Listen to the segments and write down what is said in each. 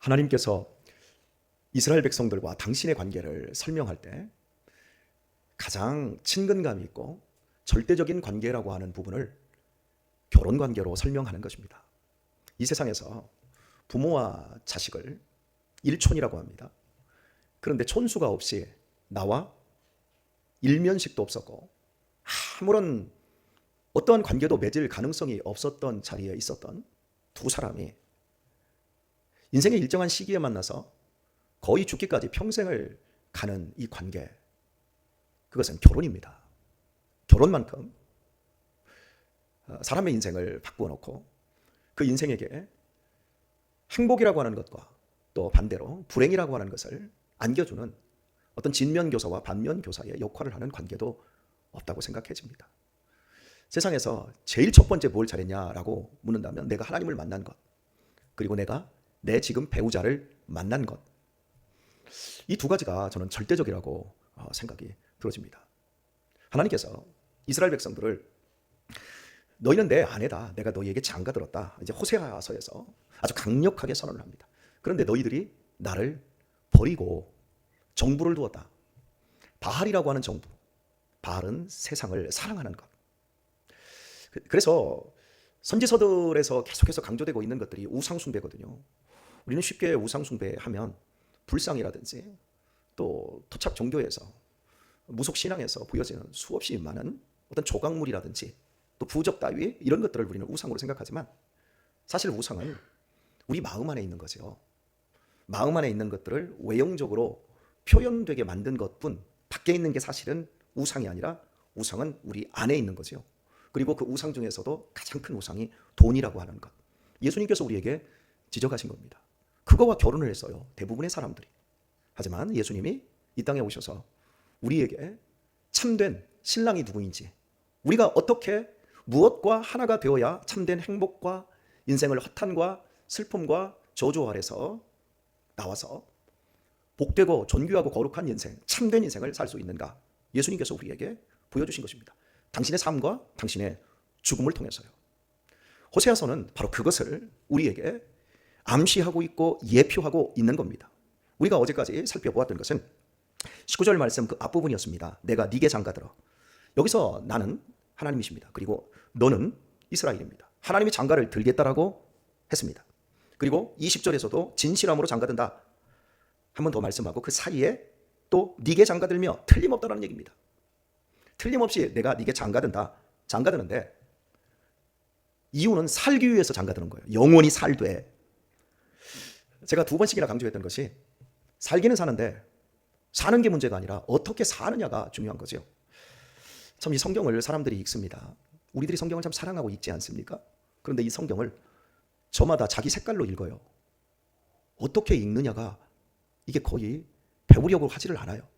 하나님께서 이스라엘 백성들과 당신의 관계를 설명할 때 가장 친근감이 있고 절대적인 관계라고 하는 부분을 결혼 관계로 설명하는 것입니다. 이 세상에서 부모와 자식을 일촌이라고 합니다. 그런데 촌수가 없이 나와 일면식도 없었고 아무런 어떠한 관계도 맺을 가능성이 없었던 자리에 있었던 두 사람이 인생의 일정한 시기에 만나서 거의 죽기까지 평생을 가는 이 관계 그것은 결혼입니다. 결혼만큼 어, 사람의 인생을 바꾸어 놓고 그 인생에게 행복이라고 하는 것과 또 반대로 불행이라고 하는 것을 안겨주는 어떤 진면 교사와 반면 교사의 역할을 하는 관계도 없다고 생각해집니다. 세상에서 제일 첫 번째 뭘 잘했냐라고 묻는다면 내가 하나님을 만난 것 그리고 내가 내 지금 배우자를 만난 것. 이 두 가지가 저는 절대적이라고 어, 생각이 들어집니다. 하나님께서 이스라엘 백성들을 너희는 내 아내다. 내가 너희에게 장가 들었다. 이제 호세아서에서 아주 강력하게 선언을 합니다. 그런데 너희들이 나를 버리고 정부를 두었다. 바알이라고 하는 정부. 바알은 세상을 사랑하는 것. 그- 그래서 선지서들에서 계속해서 강조되고 있는 것들이 우상숭배거든요. 우리는 쉽게 우상숭배하면 불상이라든지 또 토착 종교에서 무속 신앙에서 보여지는 수없이 많은 어떤 조각물이라든지 또 부적 따위 이런 것들을 우리는 우상으로 생각하지만 사실 우상은 우리 마음 안에 있는 거죠. 마음 안에 있는 것들을 외형적으로 표현되게 만든 것뿐 밖에 있는 게 사실은 우상이 아니라 우상은 우리 안에 있는 거죠. 그리고 그 우상 중에서도 가장 큰 우상이 돈이라고 하는 것. 예수님께서 우리에게 지적하신 겁니다. 그거와 결혼을 했어요. 대부분의 사람들이. 하지만 예수님이 이 땅에 오셔서 우리에게 참된 신랑이 누구인지, 우리가 어떻게 무엇과 하나가 되어야 참된 행복과 인생을 허탄과 슬픔과 저주 아래서 나와서 복되고 존귀하고 거룩한 인생, 참된 인생을 살 수 있는가? 예수님께서 우리에게 보여주신 것입니다. 당신의 삶과 당신의 죽음을 통해서요. 호세아서는 바로 그것을 우리에게 암시하고 있고 예표하고 있는 겁니다. 우리가 어제까지 살펴보았던 것은 19절 말씀 그 앞부분이었습니다. 내가 네게 장가들어. 여기서 나는 하나님이십니다. 그리고 너는 이스라엘입니다. 하나님이 장가를 들겠다라고 했습니다. 그리고 20절에서도 진실함으로 장가든다. 한 번 더 말씀하고 그 사이에 또 네게 장가들며 틀림없다라는 얘기입니다. 틀림없이 내가 네게 장가든다. 장가드는데 이유는 살기 위해서 장가드는 거예요. 영원히 살되. 제가 두 번씩이나 강조했던 것이 살기는 사는데 사는 게 문제가 아니라 어떻게 사느냐가 중요한 거죠. 참 이 성경을 사람들이 읽습니다. 우리들이 성경을 참 사랑하고 읽지 않습니까? 그런데 이 성경을 저마다 자기 색깔로 읽어요. 어떻게 읽느냐가 이게 거의 배우려고 하지를 않아요.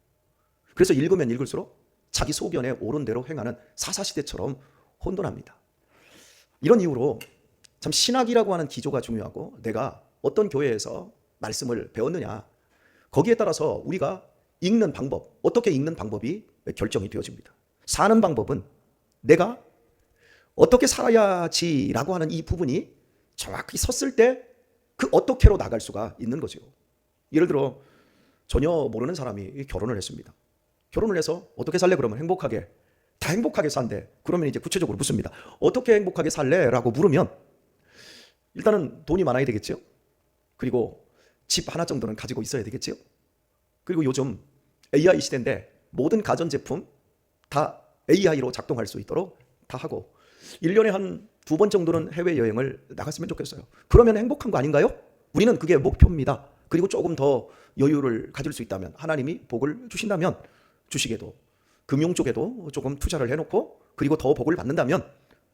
그래서 읽으면 읽을수록 자기 소견에 옳은 대로 행하는 사사시대처럼 혼돈합니다. 이런 이유로 참 신학이라고 하는 기조가 중요하고 내가 어떤 교회에서 말씀을 배웠느냐 거기에 따라서 우리가 읽는 방법, 어떻게 읽는 방법이 결정이 되어집니다. 사는 방법은 내가 어떻게 살아야지라고 하는 이 부분이 정확히 섰을 때 그 어떻게로 나갈 수가 있는 거죠. 예를 들어 전혀 모르는 사람이 결혼을 했습니다. 결혼을 해서 어떻게 살래 그러면 행복하게 다 행복하게 산대. 그러면 이제 구체적으로 묻습니다. 어떻게 행복하게 살래 라고 물으면 일단은 돈이 많아야 되겠죠. 그리고 집 하나 정도는 가지고 있어야 되겠죠. 그리고 요즘 AI 시대인데 모든 가전 제품 다 AI로 작동할 수 있도록 다 하고 1년에 한 두 번 정도는 해외 여행을 나갔으면 좋겠어요. 그러면 행복한 거 아닌가요? 우리는 그게 목표입니다. 그리고 조금 더 여유를 가질 수 있다면 하나님이 복을 주신다면 주식에도 금융 쪽에도 조금 투자를 해놓고 그리고 더 복을 받는다면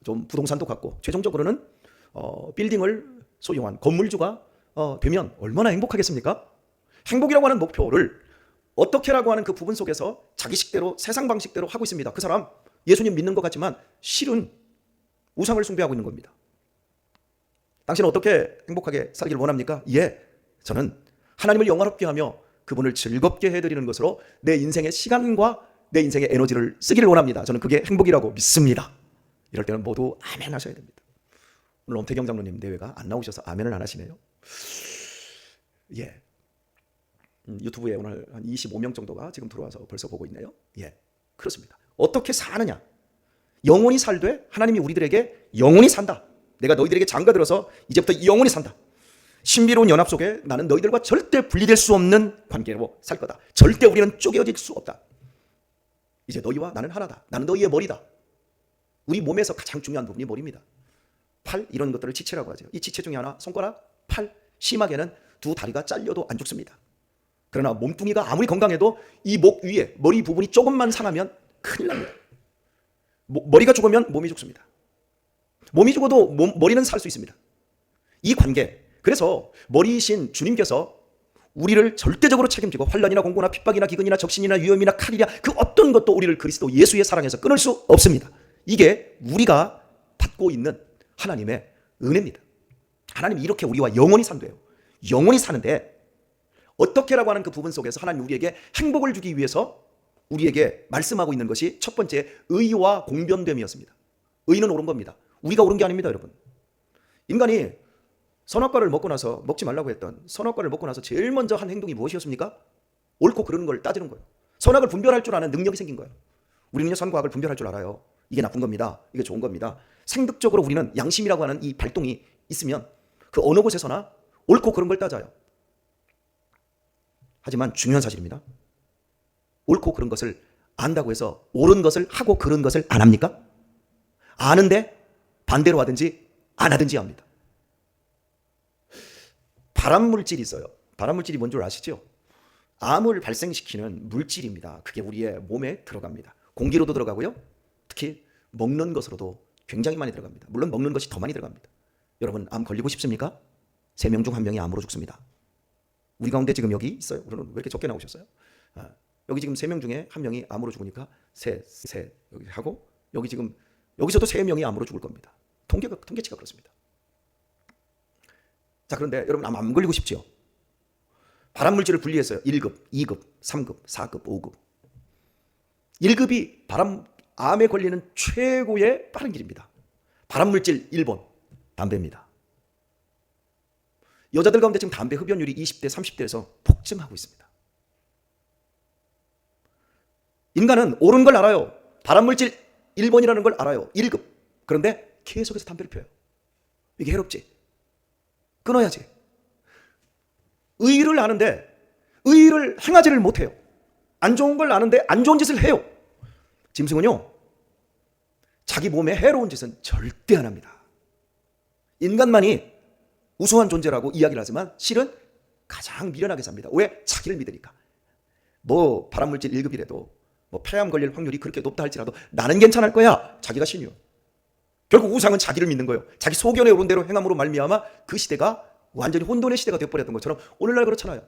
좀 부동산도 갖고 최종적으로는 어, 빌딩을 소유한 건물주가 어, 되면 얼마나 행복하겠습니까? 행복이라고 하는 목표를 어떻게라고 하는 그 부분 속에서 자기식대로 세상 방식대로 하고 있습니다. 그 사람 예수님 믿는 것 같지만 실은 우상을 숭배하고 있는 겁니다. 당신은 어떻게 행복하게 살기를 원합니까? 예, 저는 하나님을 영화롭게 하며 그분을 즐겁게 해드리는 것으로 내 인생의 시간과 내 인생의 에너지를 쓰기를 원합니다. 저는 그게 행복이라고 믿습니다. 이럴 때는 모두 아멘 하셔야 됩니다. 오늘 엄태경 장로님 대회가 안 나오셔서 아멘을 안 하시네요. 예. 음, 유튜브에 오늘 한 25명 정도가 지금 들어와서 벌써 보고 있네요. 예. 그렇습니다. 어떻게 사느냐? 영원히 살되 하나님이 우리들에게 영원히 산다. 내가 너희들에게 장가 들어서 이제부터 영원히 산다. 신비로운 연합 속에 나는 너희들과 절대 분리될 수 없는 관계로 살 거다. 절대 우리는 쪼개어질 수 없다. 이제 너희와 나는 하나다. 나는 너희의 머리다. 우리 몸에서 가장 중요한 부분이 머리입니다. 팔 이런 것들을 지체라고 하죠. 이 지체 중에 하나 손가락, 팔, 심하게는 두 다리가 잘려도 안 죽습니다. 그러나 몸뚱이가 아무리 건강해도 이 목 위에 머리 부분이 조금만 상하면 큰일 납니다. 모- 머리가 죽으면 몸이 죽습니다. 몸이 죽어도 몸- 머리는 살 수 있습니다. 이 관계. 그래서 머리이신 주님께서 우리를 절대적으로 책임지고 환란이나 공고나 핍박이나 기근이나 적신이나 위험이나 칼이나 그 어떤 것도 우리를 그리스도 예수의 사랑에서 끊을 수 없습니다. 이게 우리가 받고 있는 하나님의 은혜입니다. 하나님이 이렇게 우리와 영원히 산대요. 영원히 사는데 어떻게라고 하는 그 부분 속에서 하나님 우리에게 행복을 주기 위해서 우리에게 말씀하고 있는 것이 첫 번째 의와 공변됨이었습니다. 의는 옳은 겁니다. 우리가 옳은 게 아닙니다, 여러분. 인간이 선악과를 먹고 나서 먹지 말라고 했던 선악과를 먹고 나서 제일 먼저 한 행동이 무엇이었습니까? 옳고 그르는 걸 따지는 거예요. 선악을 분별할 줄 아는 능력이 생긴 거예요. 우리는요 선과 악을 분별할 줄 알아요. 이게 나쁜 겁니다. 이게 좋은 겁니다. 생득적으로 우리는 양심이라고 하는 이 발동이 있으면 그 어느 곳에서나 옳고 그른 걸 따져요. 하지만 중요한 사실입니다. 옳고 그른 것을 안다고 해서 옳은 것을 하고 그른 것을 안 합니까? 아는데 반대로 하든지 안 하든지 합니다. 발암 물질이 있어요. 발암 물질이 뭔 줄 아시죠? 암을 발생시키는 물질입니다. 그게 우리의 몸에 들어갑니다. 공기로도 들어가고요. 특히 먹는 것으로도 굉장히 많이 들어갑니다. 물론 먹는 것이 더 많이 들어갑니다. 여러분 암 걸리고 싶습니까? 세 명 중 한 명이 암으로 죽습니다. 우리 가운데 지금 여기 있어요. 오늘은 왜 이렇게 적게 나오셨어요? 아, 여기 지금 세 명 중에 한 명이 암으로 죽으니까 세, 세 여기 하고 여기 지금 여기서도 세 명이 암으로 죽을 겁니다. 통계가 통계치가 그렇습니다. 자 그런데 여러분 암 안 걸리고 싶지요? 발암 물질을 분리했어요. 1급, 2급, 3급, 4급, 5급. 1급이 발암 암에 걸리는 최고의 빠른 길입니다. 발암 물질 1번 담배입니다. 여자들 가운데 지금 담배 흡연율이 20대, 30대에서 폭증하고 있습니다. 인간은 옳은 걸 알아요. 발암물질 1번이라는 걸 알아요. 1급. 그런데 계속해서 담배를 피워요. 이게 해롭지. 끊어야지. 의를 아는데 의를 행하지를 못해요. 안 좋은 걸 아는데 안 좋은 짓을 해요. 짐승은요. 자기 몸에 해로운 짓은 절대 안 합니다. 인간만이 우수한 존재라고 이야기를 하지만 실은 가장 미련하게 삽니다. 왜? 자기를 믿으니까. 뭐 발암물질 1급이라도 뭐 폐암 걸릴 확률이 그렇게 높다 할지라도 나는 괜찮을 거야. 자기가 신이요. 결국 우상은 자기를 믿는 거예요. 자기 소견에 오른 대로 행함으로 말미암아 그 시대가 완전히 혼돈의 시대가 되어버렸던 것처럼 오늘날 그렇잖아요.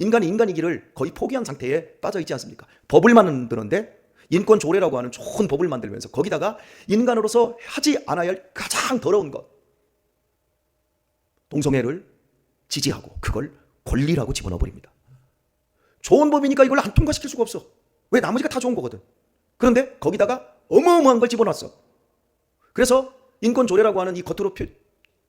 인간이 인간이기를 거의 포기한 상태에 빠져 있지 않습니까? 법을 만드는데 인권 조례라고 하는 좋은 법을 만들면서 거기다가 인간으로서 하지 않아야 할 가장 더러운 것 동성애를 지지하고 그걸 권리라고 집어넣어 버립니다. 좋은 법이니까 이걸 안 통과시킬 수가 없어. 왜 나머지가 다 좋은 거거든. 그런데 거기다가 어마어마한 걸 집어넣었어. 그래서 인권 조례라고 하는 이 겉으로 표,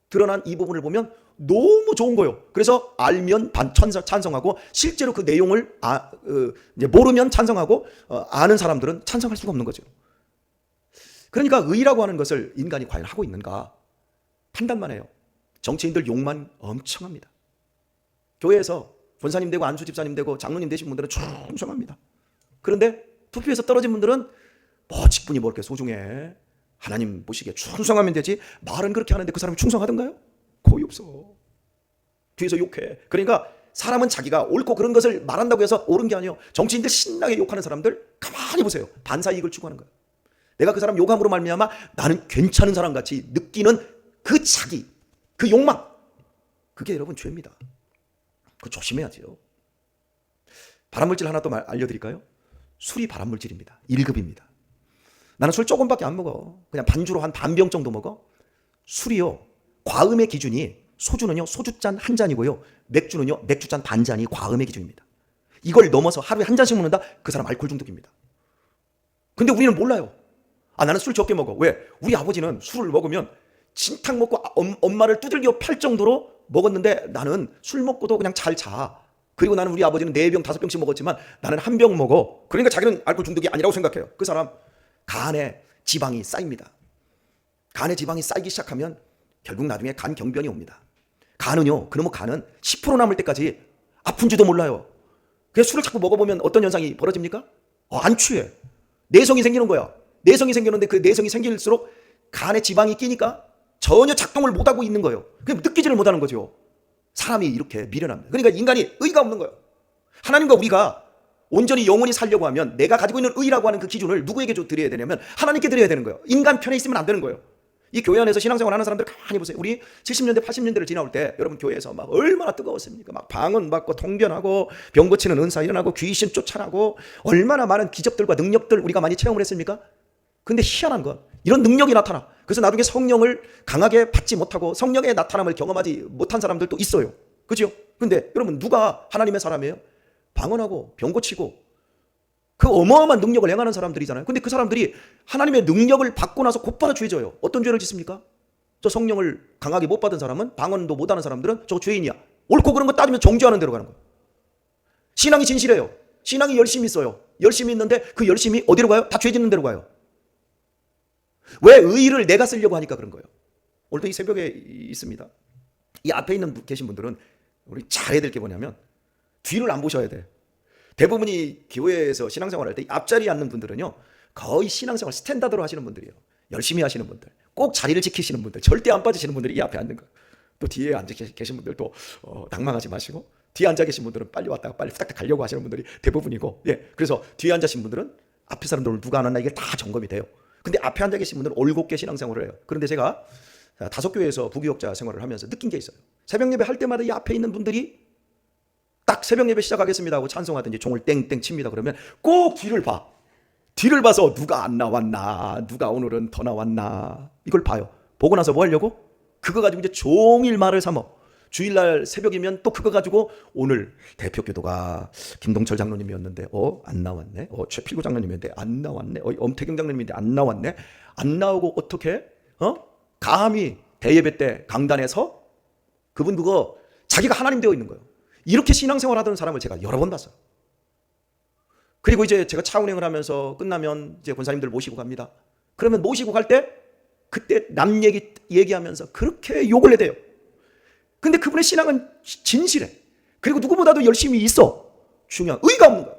드러난 이 부분을 보면 너무 좋은 거예요. 그래서 알면 반 찬성, 찬성하고 실제로 그 내용을 아, 어, 이제 모르면 찬성하고 어, 아는 사람들은 찬성할 수가 없는 거죠. 그러니까 의라고 하는 것을 인간이 과연 하고 있는가 판단만 해요. 정치인들 욕만 엄청 합니다. 교회에서 권사님 되고 안수 집사님 되고 장로님 되신 분들은 충성합니다. 그런데 투표에서 떨어진 분들은 뭐 직분이 뭐 이렇게 소중해. 하나님 보시기에 충성하면 되지. 말은 그렇게 하는데 그 사람이 충성하던가요? 거의 없어. 뒤에서 욕해. 그러니까 사람은 자기가 옳고 그런 것을 말한다고 해서 옳은 게 아니에요. 정치인들 신나게 욕하는 사람들 가만히 보세요. 반사 이익을 추구하는 거예요. 내가 그 사람 욕함으로 말미암아 나는 괜찮은 사람 같이 느끼는 그 자기, 그 욕망. 그게 여러분 죄입니다. 그 조심해야죠. 발암물질 하나 또 말- 알려드릴까요? 술이 발암물질입니다. 1급입니다. 나는 술 조금밖에 안 먹어. 그냥 반주로 한 반병 정도 먹어. 술이요. 과음의 기준이 소주는요. 소주잔 한 잔이고요. 맥주는요. 맥주잔 반 잔이 과음의 기준입니다. 이걸 넘어서 하루에 한 잔씩 먹는다? 그 사람 알코올 중독입니다. 근데 우리는 몰라요. 아, 나는 술 적게 먹어. 왜? 우리 아버지는 술을 먹으면 진탕 먹고 아, 엄, 엄마를 두들겨 팔 정도로 먹었는데 나는 술 먹고도 그냥 잘 자. 그리고 나는 우리 아버지는 네 병 다섯 병씩 먹었지만 나는 한 병 먹어. 그러니까 자기는 알코올 중독이 아니라고 생각해요. 그 사람 간에 지방이 쌓입니다. 간에 지방이 쌓이기 시작하면 결국 나중에 간 경변이 옵니다. 간은요, 그놈의 간은 10% 남을 때까지 아픈지도 몰라요. 그래서 술을 자꾸 먹어보면 어떤 현상이 벌어집니까? 어, 안 취해. 내성이 생기는 거야. 내성이 생기는데 그 내성이 생길수록 간에 지방이 끼니까 전혀 작동을 못하고 있는 거예요. 그냥 느끼지를 못하는 거죠. 사람이 이렇게 미련합니다. 그러니까 인간이 의가 없는 거예요. 하나님과 우리가 온전히 영원히 살려고 하면 내가 가지고 있는 의라고 하는 그 기준을 누구에게 줘 드려야 되냐면 하나님께 드려야 되는 거예요. 인간 편에 있으면 안 되는 거예요. 이 교회 안에서 신앙생활 하는 사람들 가만히 보세요. 우리 70년대, 80년대를 지나올 때 여러분 교회에서 막 얼마나 뜨거웠습니까? 막 방언 받고 통변하고 병 고치는 은사 일어나고 귀신 쫓아나고 얼마나 많은 기적들과 능력들 우리가 많이 체험을 했습니까? 근데 희한한 건 이런 능력이 나타나. 그래서 나중에 성령을 강하게 받지 못하고 성령의 나타남을 경험하지 못한 사람들도 있어요. 그죠? 근데 여러분 누가 하나님의 사람이에요? 방언하고 병 고치고 그 어마어마한 능력을 행하는 사람들이잖아요. 근데 그 사람들이 하나님의 능력을 받고 나서 곧바로 죄져요. 어떤 죄를 짓습니까? 저 성령을 강하게 못 받은 사람은 방언도 못 하는 사람들은 저 죄인이야. 옳고 그런 거 따지면 정죄하는 대로 가는 거예요. 신앙이 진실해요. 신앙이 열심히 있어요. 열심히 있는데 그 열심히 어디로 가요? 다 죄 짓는 대로 가요. 왜 의를 내가 쓰려고 하니까 그런 거예요. 오늘도 이 새벽에 있습니다. 이 앞에 있는 분- 계신 분들은 우리 잘해야 될 게 뭐냐면 뒤를 안 보셔야 돼. 대부분이 교회에서 신앙생활 할때 앞자리에 앉는 분들은요 거의 신앙생활 스탠다드로 하시는 분들이에요. 열심히 하시는 분들, 꼭 자리를 지키시는 분들, 절대 안 빠지시는 분들이 이 앞에 앉는 거예요. 또 뒤에 앉아 계신 분들 또 어, 낭망하지 마시고 뒤에 앉아 계신 분들은 빨리 왔다가 빨리 후딱딱 가려고 하시는 분들이 대부분이고, 예, 그래서 뒤에 앉아 계신 분들은 앞에 사람들 누가 안 왔나 이게 다 점검이 돼요. 근데 앞에 앉아 계신 분들은 올곧게 신앙생활을 해요. 그런데 제가 다섯 교회에서 부교역자 생활을 하면서 느낀 게 있어요. 새벽 예배 할 때마다 이 앞에 있는 분들이 딱 새벽 예배 시작하겠습니다 하고 찬송하든지 종을 땡땡 칩니다. 그러면 꼭 뒤를 봐. 뒤를 봐서 누가 안 나왔나, 누가 오늘은 더 나왔나 이걸 봐요. 보고 나서 뭐 하려고? 그거 가지고 이제 종일 말을 삼어. 주일날 새벽이면 또 그거 가지고 오늘 대표 교도가 김동철 장로님이었는데 어 안 나왔네. 어 최필구 장로님인데 안 나왔네. 어 엄태경 장로님인데 안 나왔네. 안 나오고 어떻게 어 감히 대예배 때 강단에서 그분 그거 자기가 하나님 되어 있는 거예요. 이렇게 신앙생활 하던 사람을 제가 여러 번 봤어요. 그리고 이제 제가 차 운행을 하면서 끝나면 이제 권사님들 모시고 갑니다. 그러면 모시고 갈 때 그때 남 얘기 얘기하면서 그렇게 욕을 해대요. 근데 그분의 신앙은 지- 진실해. 그리고 누구보다도 열심히 있어. 중요한 의가 없는 거예요.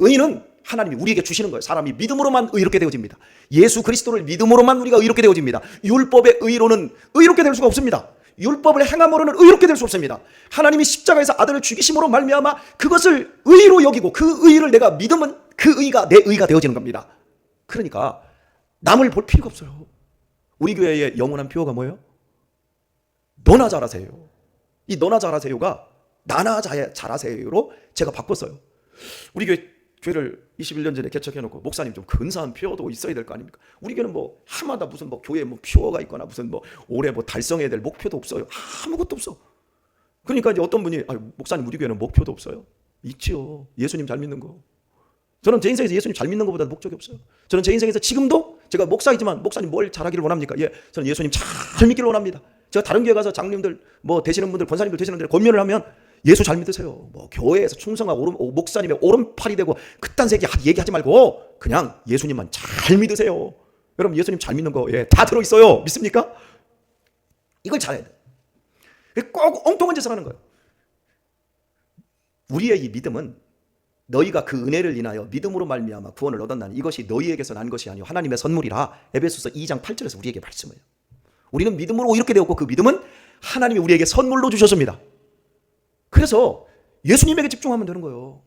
의는 하나님이 우리에게 주시는 거예요. 사람이 믿음으로만 의롭게 되어집니다. 예수 그리스도를 믿음으로만 우리가 의롭게 되어집니다. 율법의 의로는 의롭게 될 수가 없습니다. 율법을 행함으로는 의롭게 될 수 없습니다. 하나님이 십자가에서 아들을 죽이심으로 말미암아 그것을 의로 여기고 그 의를 내가 믿으면 그 의가 내 의가 되어지는 겁니다. 그러니까 남을 볼 필요가 없어요. 우리 교회의 영원한 표어가 뭐예요? 너나 잘하세요. 이 너나 잘하세요가 나나 자- 잘하세요로 제가 바꿨어요. 우리 교회 교회를 21년 전에 개척해놓고 목사님 좀 근사한 표어도 있어야 될 거 아닙니까? 우리 교회는 뭐 하마다 무슨 뭐 교회 뭐 표어가 있거나 무슨 뭐 올해 뭐 달성해야 될 목표도 없어요. 아무것도 없어. 그러니까 이제 어떤 분이 아, 목사님 우리 교회는 목표도 없어요. 있지요. 예수님 잘 믿는 거. 저는 제 인생에서 예수님 잘 믿는 것보다 목적이 없어요. 저는 제 인생에서 지금도 제가 목사이지만 목사님 뭘 잘하기를 원합니까? 예, 저는 예수님 잘 믿기를 원합니다. 제가 다른 교회 가서 장님들 뭐 되시는 분들 권사님들 되시는 분들 권면을 하면 예수 잘 믿으세요. 뭐 교회에서 충성하고 오른, 오, 목사님의 오른팔이 되고 그딴 새끼 하- 얘기하지 말고 그냥 예수님만 잘 믿으세요. 여러분 예수님 잘 믿는 거 예, 다 들어 있어요. 믿습니까? 이걸 잘해야 돼. 꼭 엉뚱한 짓을 하는 거예요. 우리의 이 믿음은 너희가 그 은혜를 인하여 믿음으로 말미암아 구원을 얻었나니 이것이 너희에게서 난 것이 아니요 하나님의 선물이라 에베소서 2장 8절에서 우리에게 말씀해요. 우리는 믿음으로 이렇게 되었고 그 믿음은 하나님이 우리에게 선물로 주셨습니다. 그래서 예수님에게 집중하면 되는 거예요.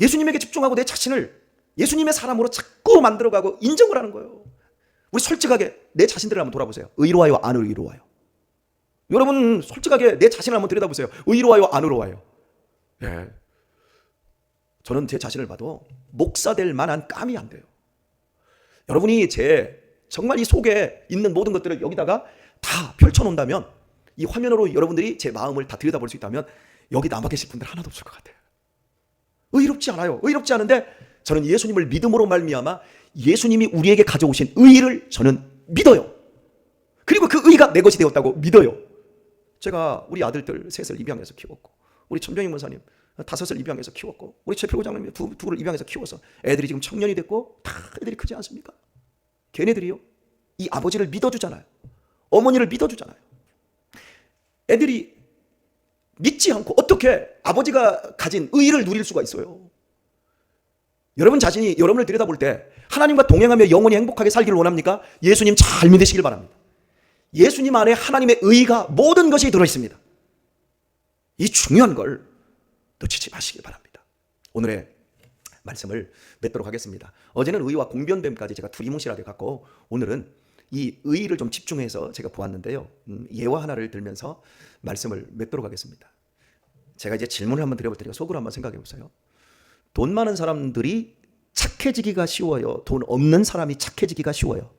예수님에게 집중하고 내 자신을 예수님의 사람으로 자꾸 만들어가고 인정을 하는 거예요. 우리 솔직하게 내 자신들을 한번 돌아보세요. 의로와요, 안 의로와요. 여러분 솔직하게 내 자신을 한번 들여다보세요. 의로와요, 안 의로와요. 예. 저는 제 자신을 봐도 목사 될 만한 깜이 안 돼요. 여러분이 제 정말 이 속에 있는 모든 것들을 여기다가 다 펼쳐놓는다면 이 화면으로 여러분들이 제 마음을 다 들여다볼 수 있다면 여기 남아 계실 분들 하나도 없을 것 같아요. 의롭지 않아요. 의롭지 않은데 저는 예수님을 믿음으로 말미암아 예수님이 우리에게 가져오신 의를 저는 믿어요. 그리고 그 의가 내 것이 되었다고 믿어요. 제가 우리 아들들 셋을 입양해서 키웠고 우리 천정희 목사님 다섯을 입양해서 키웠고 우리 최필고 장로님 두, 둘을 입양해서 키워서 애들이 지금 청년이 됐고 다 애들이 크지 않습니까? 걔네들이요 이 아버지를 믿어주잖아요. 어머니를 믿어주잖아요. 애들이 믿지 않고 어떻게 아버지가 가진 의를 누릴 수가 있어요? 여러분 자신이 여러분을 들여다볼 때 하나님과 동행하며 영원히 행복하게 살기를 원합니까? 예수님 잘 믿으시길 바랍니다. 예수님 안에 하나님의 의가 모든 것이 들어 있습니다. 이 중요한 걸 놓치지 마시길 바랍니다. 오늘의 말씀을 맺도록 하겠습니다. 어제는 의와 공변됨까지 제가 두리뭉실하게 갖고 오늘은 이 의를 좀 집중해서 제가 보았는데요. 음, 예화 하나를 들면서 말씀을 맺도록 하겠습니다. 제가 이제 질문을 한번 드려볼 테니까 속으로 한번 생각해 보세요. 돈 많은 사람들이 착해지기가 쉬워요. 돈 없는 사람이 착해지기가 쉬워요.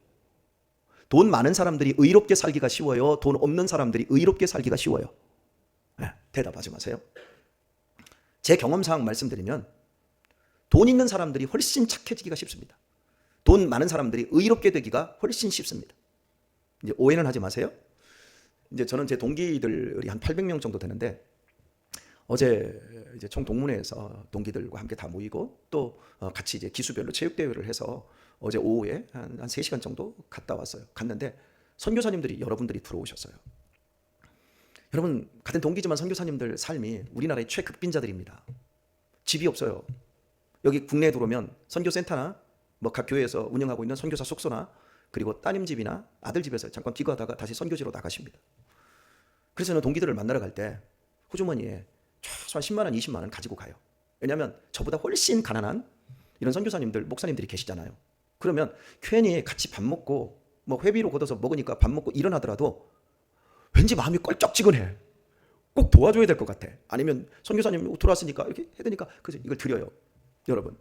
돈 많은 사람들이 의롭게 살기가 쉬워요. 돈 없는 사람들이 의롭게 살기가 쉬워요. 네, 대답하지 마세요. 제 경험상 말씀드리면 돈 있는 사람들이 훨씬 착해지기가 쉽습니다. 돈 많은 사람들이 의롭게 되기가 훨씬 쉽습니다. 이제 오해는 하지 마세요. 이제 저는 제 동기들이 한 800명 정도 되는데 어제 이제 총 동문회에서 동기들과 함께 다 모이고 또 어, 같이 이제 기수별로 체육 대회를 해서 어제 오후에 한, 한 3시간 정도 갔다 왔어요. 갔는데 선교사님들이 여러분들이 들어오셨어요. 여러분 같은 동기지만 선교사님들 삶이 우리나라의 최극빈자들입니다. 집이 없어요. 여기 국내에 들어오면 선교센터나 뭐 각 교회에서 운영하고 있는 선교사 숙소나 그리고 따님 집이나 아들 집에서 잠깐 귀가하다가 다시 선교지로 나가십니다. 그래서 저는 동기들을 만나러 갈 때 호주머니에 최소한 10만 원, 20만 원 가지고 가요. 왜냐하면 저보다 훨씬 가난한 이런 선교사님들, 목사님들이 계시잖아요. 그러면 괜히 같이 밥 먹고 뭐 회비로 걷어서 먹으니까 밥 먹고 일어나더라도 왠지 마음이 껄쩍지근해. 꼭 도와줘야 될 것 같아. 아니면 선교사님 들어왔으니까 이렇게 해야 되니까 그래서 이걸 드려요. 여러분.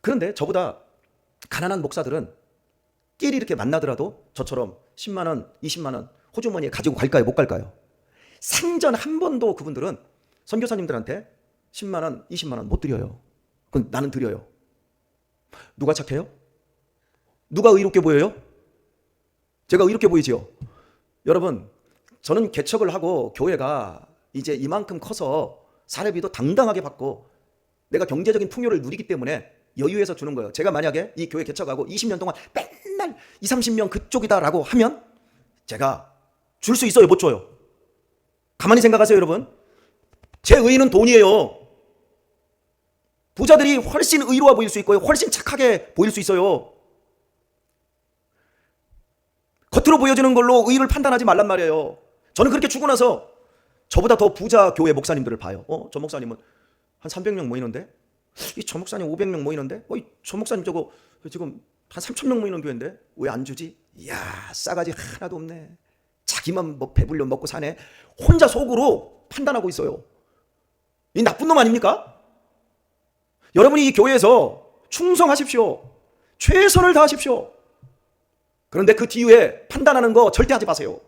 그런데 저보다 가난한 목사들은 끼리 이렇게 만나더라도 저처럼 10만 원, 20만 원 호주머니에 가지고 갈까요? 못 갈까요? 생전 한 번도 그분들은 선교사님들한테 10만 원, 20만 원 못 드려요. 그건 나는 드려요. 누가 착해요? 누가 의롭게 보여요? 제가 의롭게 보이지요? 여러분, 저는 개척을 하고 교회가 이제 이만큼 커서 사례비도 당당하게 받고 내가 경제적인 풍요를 누리기 때문에 여유해서 주는 거예요. 제가 만약에 이 교회 개척하고 20년 동안 맨날 2, 30명 그쪽이다라고 하면 제가 줄 수 있어요? 못 줘요? 가만히 생각하세요, 여러분. 제 의의는 돈이에요. 부자들이 훨씬 의로워 보일 수 있고요. 훨씬 착하게 보일 수 있어요. 겉으로 보여지는 걸로 의의를 판단하지 말란 말이에요. 저는 그렇게 주고 나서 저보다 더 부자 교회 목사님들을 봐요. 어, 저 목사님은 한 300명 모이는데? 이저 목사님 500명 모이는데? 어, 이저 목사님 저거 지금 한 3,000명 모이는 교회인데? 왜 안 주지? 이야, 싸가지 하나도 없네. 자기만 뭐 배불려 먹고 사네. 혼자 속으로 판단하고 있어요. 이 나쁜 놈 아닙니까? 여러분이 이 교회에서 충성하십시오. 최선을 다하십시오. 그런데 그 뒤에 판단하는 거 절대 하지 마세요.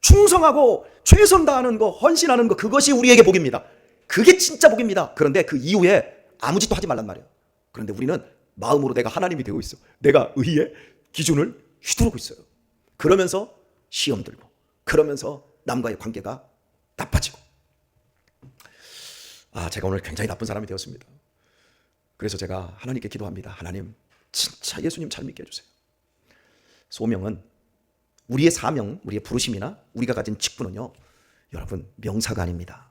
충성하고 최선 다하는 거, 헌신하는 거, 그것이 우리에게 복입니다. 그게 진짜 복입니다. 그런데 그 이후에 아무 짓도 하지 말란 말이에요. 그런데 우리는 마음으로 내가 하나님이 되고 있어. 내가 의의 기준을 휘두르고 있어요. 그러면서 시험 들고, 그러면서 남과의 관계가 나빠지고. 아, 제가 오늘 굉장히 나쁜 사람이 되었습니다. 그래서 제가 하나님께 기도합니다. 하나님, 진짜 예수님 잘 믿게 해주세요. 소명은 우리의 사명, 우리의 부르심이나 우리가 가진 직분은요, 여러분 명사가 아닙니다.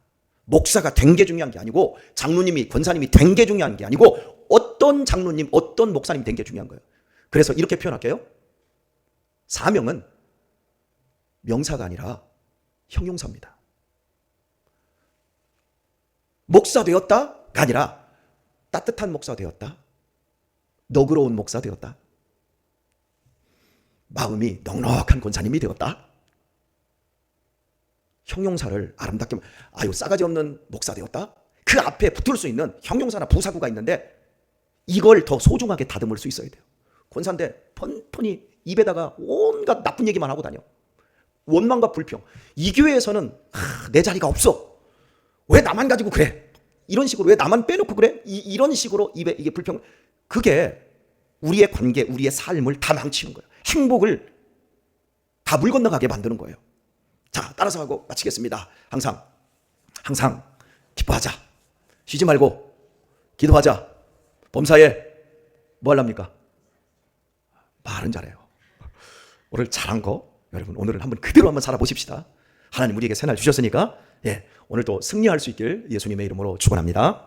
목사가 된 게 중요한 게 아니고 장로님이 권사님이 된 게 중요한 게 아니고 어떤 장로님, 어떤 목사님 된 게 중요한 거예요. 그래서 이렇게 표현할게요. 사명은 명사가 아니라 형용사입니다. 목사 되었다가 아니라 따뜻한 목사 되었다. 너그러운 목사 되었다. 마음이 넉넉한 권사님이 되었다. 형용사를 아름답게 아유 싸가지 없는 목사 되었다. 그 앞에 붙을 수 있는 형용사나 부사구가 있는데 이걸 더 소중하게 다듬을 수 있어야 돼요. 권사인데 펀펀히 입에다가 온갖 나쁜 얘기만 하고 다녀. 원망과 불평. 이 교회에서는 아, 내 자리가 없어. 왜 나만 가지고 그래? 이런 식으로 왜 나만 빼놓고 그래? 이, 런 식으로 입에 이게 불평. 그게 우리의 관계, 우리의 삶을 다 망치는 거예요. 행복을 다 물 건너가게 만드는 거예요. 자, 따라서 하고 마치겠습니다. 항상 항상 기뻐하자. 쉬지 말고 기도하자. 범사에 뭐 하랍니까? 말은 잘해요. 오늘 잘한 거 여러분 오늘은 한번 그대로 한번 살아보십시다. 하나님 우리에게 새날 주셨으니까 예 오늘도 승리할 수 있길 예수님의 이름으로 축원합니다.